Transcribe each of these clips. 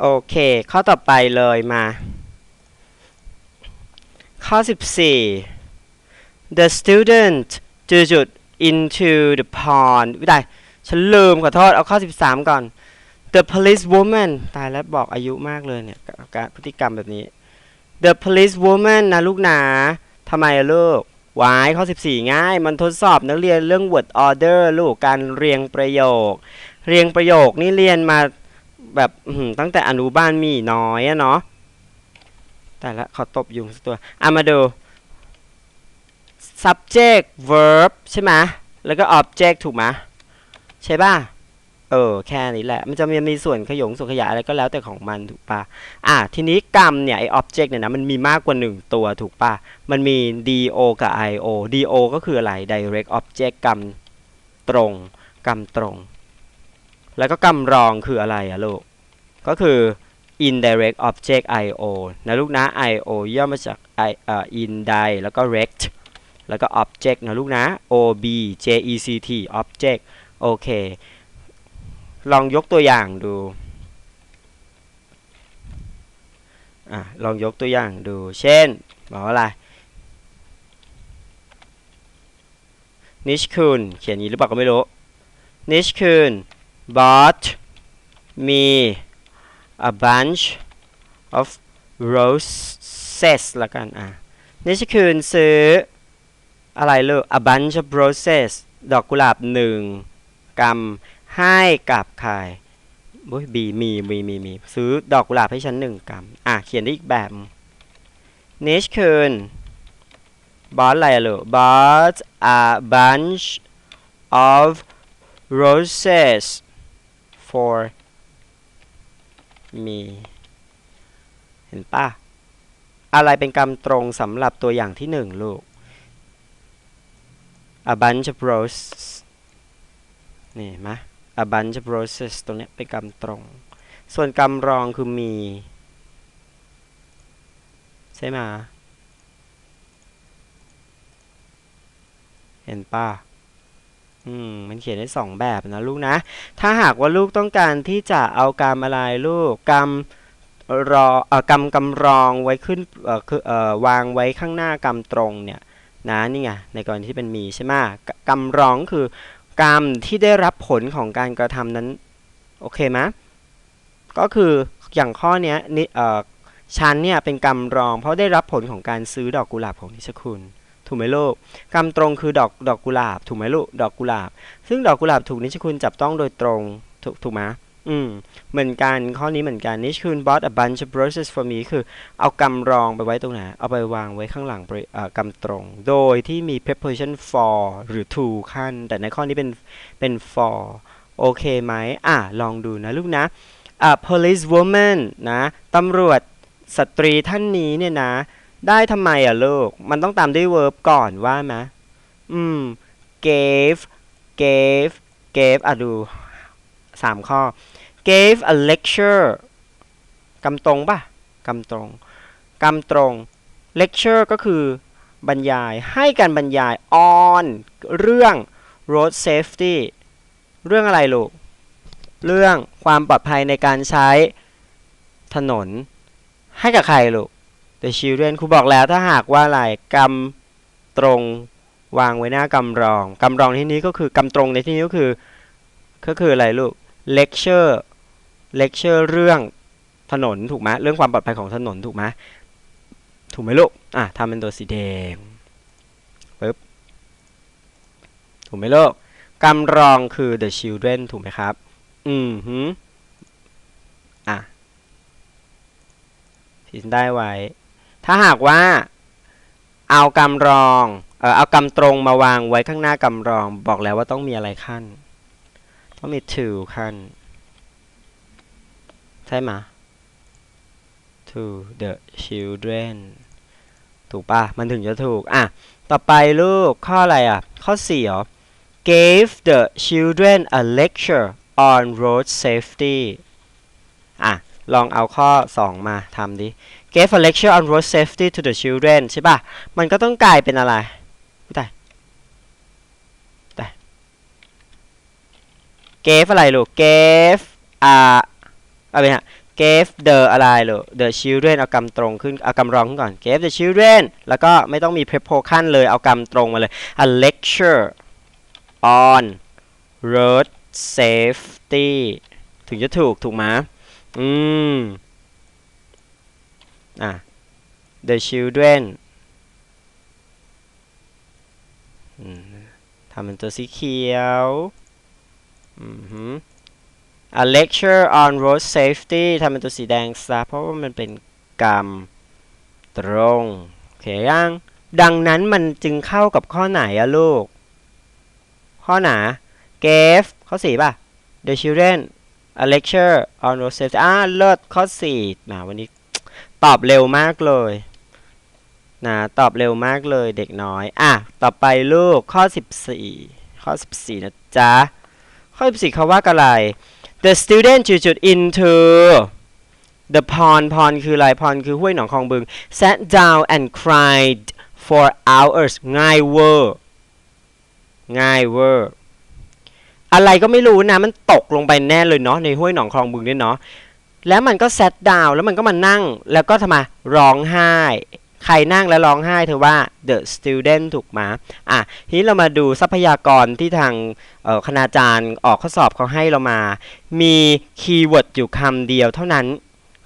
โอเค ข้อต่อไปเลยมา ข้อ 14 the student จุดจุด into the pond ไม่ได้ ฉันลืมขอโทษ เอาข้อ 13 ก่อน the police woman ตายแล้วบอกอายุมากเลยเนี่ยการพฤติกรรมแบบนี้ the police woman นะลูกหนาทำไมลูกวายข้อ 14 ง่าย มันทดสอบนักเรียนเรื่อง word order ลูกการเรียงประโยค เรียงประโยคนี่เรียนมา แบบตั้งแต่อนุบาลมีน้อยอะเนาะแต่ละขอตบยุงสักตัวอะมาดู subject verb ใช่ไหมแล้วก็ object ถูกไหมใช่ป่ะ เออ แค่นี้แหละ มันจะมีมีส่วนขยงส่วนขยายอะไรก็แล้วแต่ของมันถูกป่ะ อะ ทีนี้กรรมเนี่ย ไอ object เนี่ยนะ มันมีมากกว่าหนึ่งตัวถูกป่ะ มันมี do กับ io do ก็คืออะไร direct object กรรมตรง กรรมตรง แล้วก็กรรองคืออะไรอะลูก ก็คือ indirect object io นะลูกนะ io ย่อมาจาก i เอ่อ indirect แล้วก็ rect แล้วก็ object นะลูกนะ ob j e c t object โอเค ลองยกตัวอย่างดูอะลองยกตัวอย่างดู เช่น บอกว่าอะไร นิชคุณเขียนอย่างนี้หรือเปล่าก็ไม่รู้ นิชคุณ bought me a bunch of roses ละกันอะนิชคุณซื้อ อะไรลูก a bunch of roses ดอกกุหลาบหนึ่งกำให้กับใครบุ้ยบีมีมีมีมีซื้อดอกกุหลาบให้ฉันหนึ่งกำอะ เขียนได้อีกแบบนิชคืนบอสอะไรลูก bought a bunch of roses for me เห็นปะอะไรเป็นกำตรงสำหรับตัวอย่างที่หนึ่งลูก a bunch of roses นี่เห็นไหม a bunch of roses ตรงเนี้ยเป็นกรรมตรง ส่วนกรรมรองคือมี ใช่ไหมเห็นป่ะ อืมมันเขียนได้สองแบบนะลูกนะ ถ้าหากว่าลูกต้องการที่จะเอากรรมอะไรลูกกรรมรอเอ่อกรรมกำรองไว้ขึ้นเอ่อคือเอ่อวางไว้ข้างหน้ากรรมตรงเนี่ยนะนี่ไงในกรณีที่เป็นมีใช่ไหมกรรมรองคือกรรมที่ได้รับผลของการกระทำนั้นโอเคไหมก็คืออย่างข้อเนี้ยนี่เอ่อฉันเนี่ยเป็นกรรมรอง เพราะได้รับผลของการซื้อดอกกุหลาบของนิชคุณ ถูกไหมลูกกรรมตรงคือดอกดอกกุหลาบ ถูกไหมลูกดอกกุหลาบ ซึ่งดอกกุหลาบถูกนิชคุณจับต้องโดยตรงถูกถูกไหมอืมเหมือนกันข้อนี้เหมือนกันนิชคุณ bought a bunch of roses for me คือเอากำรองไปไว้ตรงไหนเอาไปวางไว้ข้างหลังเอ่อกำตรง โดยที่มี preposition for หรือ to ขั้น แต่ในข้อนี้เป็นเป็น for โอเคไหมอะลองดูนะลูกนะอะ police woman นะตำรวจสตรีท่านนี้เนี่ยนะ ได้ทำไมอะลูก มันต้องตามด้วย verb ก่อนว่าไหมอืม gave gave gave อะดูสามข้อ gave a lecture กำตรงป่ะกำตรงกำตรง lecture ก็คือบรรยายให้การบรรยาย on เรื่อง road safety เรื่องอะไรลูก เรื่องความปลอดภัยในการใช้ถนน ให้กับใครลูก the children ครูบอกแล้วถ้าหากว่าอะไรกำตรงวางไว้หน้ากำรองกำรองที่นี้ก็คือกำตรงในที่นี้ก็คือ ก็คืออะไรลูก lecture lecture เรื่องถนนถูกไหมเรื่องความปลอดภัยของถนนถูกไหมถูกไหมลูกอะทำเป็นตัวสีแดงปึ๊บถูกไหมลูกกำรองคือ the children ถูกไหมครับ อืมฮึอะขีดได้ไว้ ถ้าหากว่าเอากำรองเออเอากำตรงมาวางไว้ข้างหน้ากำรองบอกแล้วว่าต้องมีอะไรขั้น ต้องมี to ขั้น ใช่ไหม to the children ถูกปะมันถึงจะถูก อะ ต่อไปลูกข้ออะไรอะ ข้อ4เหรอ gave the children a lecture on road safety อะ ลองเอาข้อ 2 มาทำดิ gave a lecture on road safety to the children ใช่ป่ะ มันก็ต้องกลายเป็นอะไรอุ๊ยตายตาย gave อะไรลูก gave a อะไรฮะ gave the อะไรเหรอ the children เอากำตรงขึ้น เอากำรองขึ้นก่อน gave the children แล้วก็ไม่ต้องมี preposition เลย เอากำตรงมาเลย a lecture on road safety ถึงจะถูก ถูกไหมอืม อะ the children ทำเป็นตัวสีเขียวอือหือ a lecture on road safety ทำเป็นตัวสีแดงซะเพราะว่ามันเป็นกรรมตรงโอเคยังดังนั้นมันจึงเข้ากับข้อไหนอะลูก ข้อไหน gave ข้อสี่ป่ะ the children a lecture on road safety อ่าเลิศข้อสี่มาวันนี้ ตอบเร็วมากเลยนะตอบเร็วมากเลยเด็กน้อย อะ ต่อไปลูกข้อ 14 ข้อ 14 นะจ๊ะ ข้อ 14เขาว่ากันอะไร the student จุดจุด into the pond pond คืออะไร pond คือห้วยหนองคลองบึง sat down and cried for hours ง่ายเวอร์ง่ายเวอร์อะไรก็ไม่รู้นะ มันตกลงไปแน่เลยเนาะในห้วยหนองคลองบึงเนี่ยเนาะ แล้วมันก็ sat down แล้วมันก็มานั่ง แล้วก็ทำไมร้องไห้ ใครนั่งแล้วร้องไห้เธอว่า the student ถูกไหมอะทีนี้เรามาดูทรัพยากรที่ทางคณาจารย์ออกข้อสอบเขาให้เรามา มีคีย์เวิร์ดอยู่คำเดียวเท่านั้น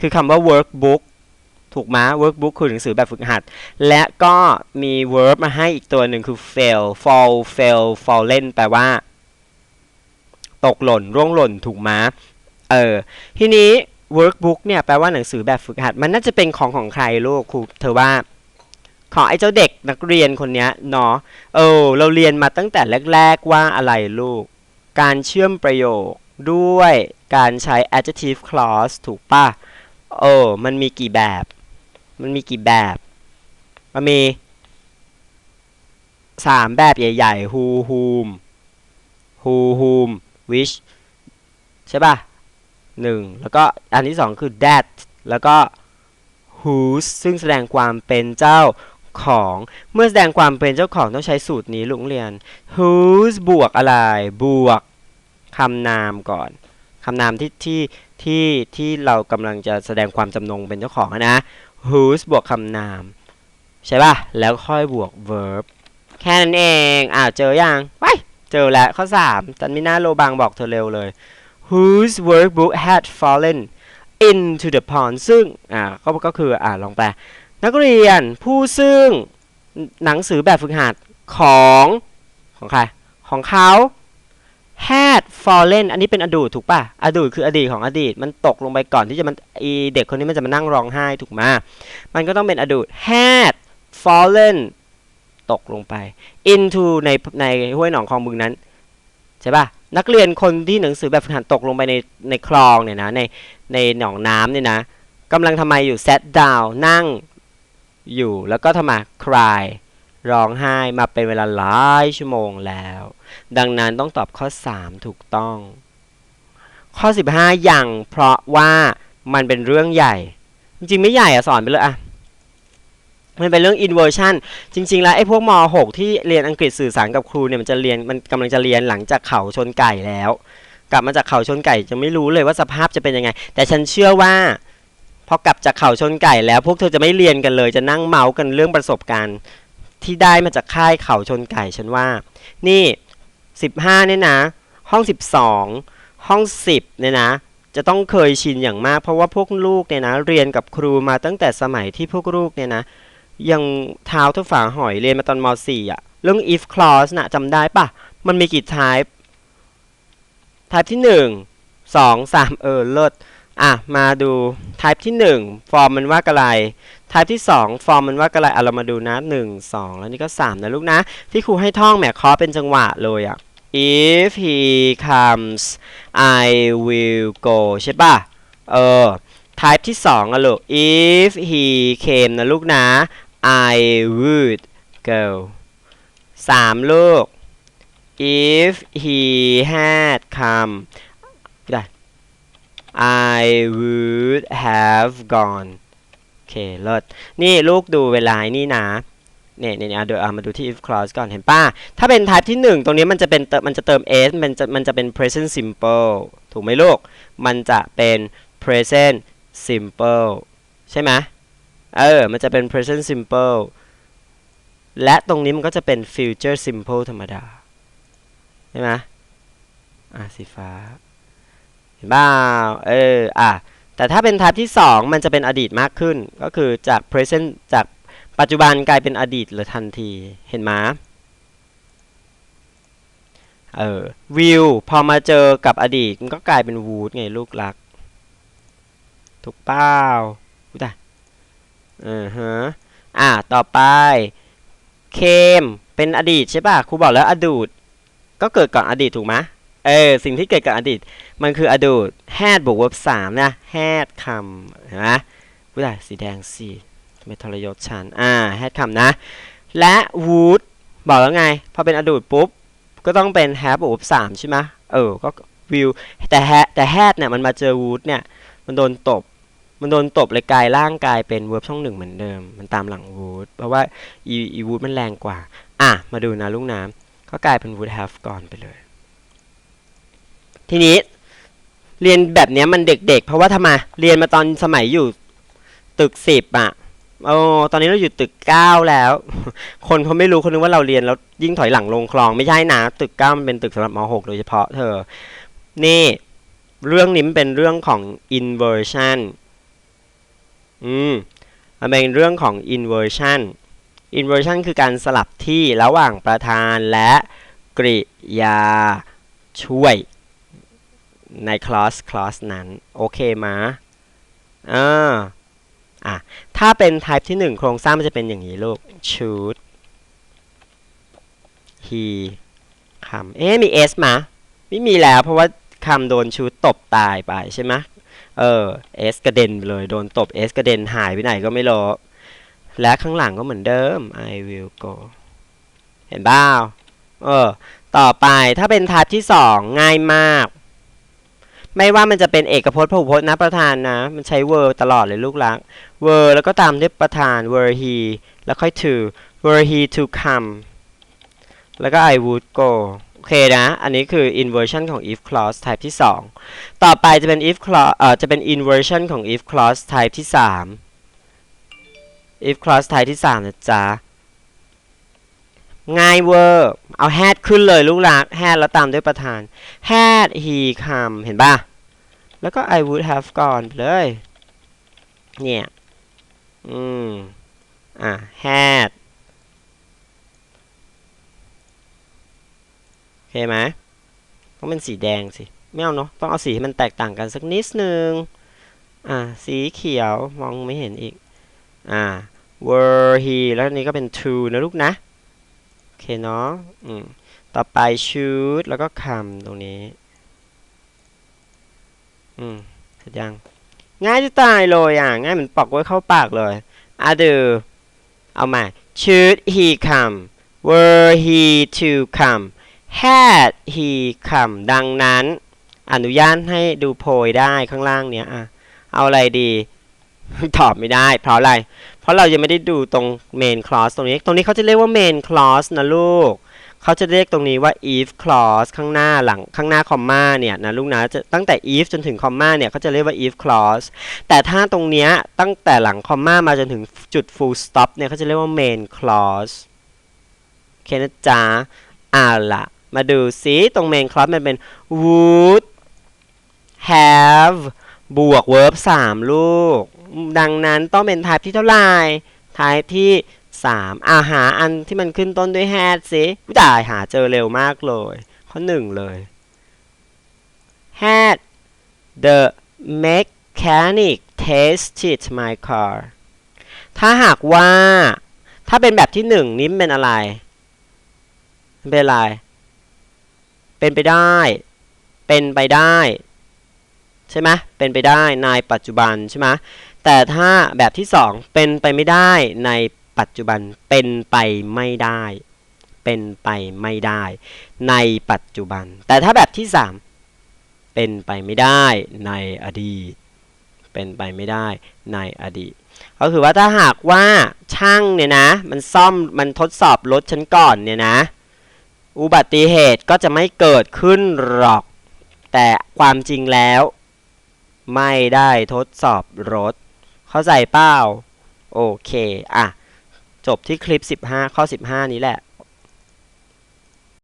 คือคำว่า workbook ถูกไหม workbook คือหนังสือแบบฝึกหัด และก็มี verb มาให้อีกตัวหนึ่งคือ fail fall fail fallen แปลว่า ตกหล่น ร่วงหล่นถูกไหมเออทีนี้ workbook เนี่ยแปลว่าหนังสือแบบฝึกหัด มันน่าจะเป็นของของใครลูกครูเธอว่า ของไอ้เจ้าเด็กนักเรียนคนนี้เนาะเออเราเรียนมาตั้งแต่แรก ๆว่าอะไรลูก การเชื่อมประโยคด้วยการใช้ adjective clause ถูกป่ะเออมันมีกี่แบบ มันมีกี่แบบ มันมีสามแบบใหญ่ๆ who whom who whom which ใช่ป่ะ หนึ่งแล้วก็อันที่สองคือ that แล้วก็ whose ซึ่งแสดงความเป็นเจ้าของ เมื่อแสดงความเป็นเจ้าของต้องใช้สูตรนี้ลุงเรียน whose บวกอะไร บวกคำนามก่อนคำนามที่ที่ที่ที่เรากำลังจะแสดงความจำนงเป็นเจ้าของนะ whose บวกคำนาม ใช่ป่ะ แล้วค่อยบวก verb แค่นั้นเองอ่าเจอยังไปเจอแล้วข้อ 3 จันมิน่าโลบางบอกเธอเร็วเลย whose workbook had fallen into the pond ซึ่งอ่าก็ก็คืออ่าลองแปล นักเรียนผู้ซึ่งหนังสือแบบฝึกหัดของของใครของเขา had fallen อันนี้เป็นอดีตถูกป่ะ อดีตคืออดีตของอดีต มันตกลงไปก่อนที่จะมันเด็กคนนี้มันจะมานั่งร้องไห้ถูกไหมมันก็ต้องเป็นอดีต had fallen ตกลงไป into ในในห้วยหนองคลองบึงนั้น ใช่ป่ะ นักเรียนคนที่หนังสือแบบฝึกหัดตกลงไปในในคลองเนี่ยนะในในหนองน้ำเนี่ยนะกำลังทำไมอยู่ set down นั่งอยู่แล้วก็ทำไม cry ร้องไห้มาเป็นเวลาหลายชั่วโมงแล้ว ดังนั้นต้องตอบข้อ 3 ถูกต้อง ข้อ 15ยังเพราะว่ามันเป็นเรื่องใหญ่ จริงๆไม่ใหญ่อะสอนไปเลยอะ มันเป็นเรื่อง inversion จริง ๆ แล้วไอ้พวกม .6 ที่เรียนอังกฤษสื่อสารกับครูเนี่ยมันจะเรียนมันกำลังจะเรียนหลังจากเขาชนไก่แล้ว กลับมาจากเขาชนไก่จะไม่รู้เลยว่าสภาพจะเป็นยังไง แต่ฉันเชื่อว่าพอกลับจากเขาชนไก่แล้วพวกเธอจะไม่เรียนกันเลย จะนั่งเมาส์กันเรื่องประสบการณ์ที่ได้มาจากค่ายเขาชนไก่ฉันว่า นี่ 15เนี่ยนะ ห้อง 12 ห้อง 10เนี่ยนะจะต้องเคยชินอย่างมาก เพราะว่าพวกลูกเนี่ยนะเรียนกับครูมาตั้งแต่สมัยที่พวกลูกเนี่ยนะ ยังเท้าท่าฝาหอยเรียนมาตอนม .4 อะ เรื่อง if clause นะจำได้ปะ มันมีกี่ type type ที่ 1 2 3 เออเลิศอะ มาดู type ที่ 1 ฟอร์มมันว่ากอะไร type ที่ 2 ฟอร์มมันว่ากอะไรอะเรามาดูนะ 1 2 แล้วนี่ก็ 3 นะลูกนะ ที่ครูให้ท่องแหมคอเป็นจังหวะเลยอะ if he comes I will go ใช่ปะเออ type ที่2อะลูก if he came นะลูกนะ I would go 3ลูก if he had come ได้ I would have gone โอเคเลิศนี่ลูกดูเวลานี่นะเนี่ยเนี่ยเนี่ยเดี๋ยวเอามาดูที่ if clause ก่อนเห็นป่ะ ถ้าเป็น type ที่ 1 ตรงนี้มันจะเป็นมันจะเติม s มันจะมันจะเป็น present simple ถูกไหมลูก มันจะเป็น present simple ใช่ไหม เออ มันจะเป็น present simple และตรงนี้มันก็จะเป็น future simple ธรรมดา ใช่ไหมอะสีฟ้า เห็นบ้าเออ อะ แต่ถ้าเป็น type ที่ 2 มันจะเป็นอดีตมากขึ้น ก็คือจาก present จากปัจจุบันกลายเป็นอดีตเลยทันที เห็นไหมเออ will พอมาเจอกับอดีต มันก็กลายเป็น would ไงลูกรัก ถูกเป้าอุ๊ยตาย อือฮะอะต่อไป came เป็นอดีตใช่ป่ะครูบอกแล้วอดีตก็เกิดก่อนอดีตถูกไหมเออสิ่งที่เกิดกับอดีต มันคืออดีต had บวก verb สามนะ had คำเห็นไหมผู้ใดสีแดงสิทำไมทรยศฉันอ่า had คำนะ และ would บอกแล้วไง พอเป็นอดีตปุ๊บ ก็ต้องเป็น have บวก verb สามใช่ไหมเออก็ will แต่ had แต่ had เนี่ยมันมาเจอ would เนี่ยมันโดนตบ มันโดนตบเลยกลายร่างกายเป็น verb ช่องหนึ่งเหมือนเดิม มันตามหลัง would เพราะว่า e e would มันแรงกว่า อะ มาดูนะลูกน้ำก็กลายเป็น would have ก่อนไปเลย ทีนี้ เรียนแบบเนี้ยมันเด็ก ๆ เพราะว่าทำไมเรียนมาตอนสมัยอยู่ตึกสิบอะโอ้ตอนนี้เราอยู่ตึกเก้าแล้ว คนเขาไม่รู้คนนึกว่าเราเรียนแล้วยิ่งถอยหลังลงคลองไม่ใช่นะตึกเก้ามันเป็นตึกสำหรับม .6 โดยเฉพาะเธอ นี่ เรื่องนี้มันเป็นเรื่องของ inversion อืมมันเป็นเรื่องของ inversion inversion คือการสลับที่ระหว่างประธานและกริยาช่วยใน clause clause นั้น โอเคมะอ่าอะ ถ้าเป็น type ที่ 1 โครงสร้างมันจะเป็นอย่างนี้ลูก shoot he คำเอ๊ะมี s มา ไม่มีแล้วเพราะว่าคำโดนชูตตบตายไปใช่ไหม เออ s กระเด็นไปเลยโดนตบ s กระเด็นหายไปไหนก็ไม่รู้ และข้างหลังก็เหมือนเดิม I will go เห็นบ้าเออ ต่อไปถ้าเป็น type ที่2ง่ายมาก ไม่ว่ามันจะเป็นเอกพจน์พหูพจน์นะประธานนะ มันใช้ were ตลอดเลยลูกรัก were แล้วก็ตามด้วยประธาน were he แล้วค่อย to were he to come แล้วก็ I would go เคนะ อันนี้คือ inversion ของ if clause type ที่ 2 ต่อไปจะเป็น if clause เอ่อจะเป็น inversion ของ if clause type ที่ 3 if clause type ที่ 3 นะจ๊ะ ง่ายเวอร์ เอา had ขึ้นเลยลูกรัก had แล้วตามด้วยประธาน had he come เห็นป่ะ แล้วก็ I would have gone เลย เนี่ย อืม อะ had โอเค ไหมต้องเป็นสีแดงสิไม่เอาเนาะต้องเอาสีให้มันแตกต่างกันสักนิดนึงอะสีเขียวมองไม่เห็นอีกอ่า were he แล้วนี้ก็เป็น to นะลูกนะ โอเคเนาะอืมต่อไป shoot แล้วก็คำตรงนี้ อืมเสร็จยัง ง่ายจะตายเลยอะ ง่ายเหมือนปอกไว้เข้าปากเลยอะดูเอาใหม่ should he come were he to come had he come ดังนั้น อนุญาตให้ดูโพยได้ข้างล่างเนี้ยอะเอาอะไรดี ตอบไม่ได้ เพราะอะไร เพราะเรายังไม่ได้ดูตรง main clause ตรงนี้ ตรงนี้เขาจะเรียกว่า main clause นะลูก เขาจะเรียกตรงนี้ว่า if clause ข้างหน้าหลังข้างหน้าคอมมาเนี่ยนะลูกนะจะตั้งแต่ if จนถึงคอมมาเนี่ยเขาจะเรียกว่า if clause แต่ถ้าตรงเนี้ยตั้งแต่หลังคอมมามาจนถึงจุด full stop เนี่ยเขาจะเรียกว่า main clause โอเคนะจ๊ะอ่าละ มาดูซิตรง main clause มันเป็น would have บวก verb 3 ลูก ดังนั้นต้องเป็น type ที่เท่าไหร่ type ที่ 3 อาหาอันที่มันขึ้นต้นด้วย had สิได้หาเจอเร็วมากเลย ข้อ 1 เลย had the mechanic tested my car ถ้าหากว่า ถ้าเป็นแบบที่ 1 นี้มเป็นอะไร เป็นอะไร เป็นไปได้ เป็นไปได้ ใช่ไหมเป็นไปได้ในปัจจุบันใช่ไหมแต่ถ้าแบบที่ 2 เป็นไปไม่ได้ในปัจจุบันเป็นไปไม่ได้ เป็นไปไม่ได้ ในปัจจุบัน แต่ถ้าแบบที่ 3 เป็นไปไม่ได้ในอดีต เป็นไปไม่ได้ในอดีตก็คือว่าถ้าหากว่าช่างเนี่ยนะ มันซ่อมมันทดสอบรถฉันก่อนเนี่ยนะ อุบัติเหตุก็จะไม่เกิดขึ้นหรอก แต่ความจริงแล้ว ไม่ได้ทดสอบรถ เข้าใจเปล่าโอเค อะ จบที่คลิป 15 ข้อ 15 นี้แหละ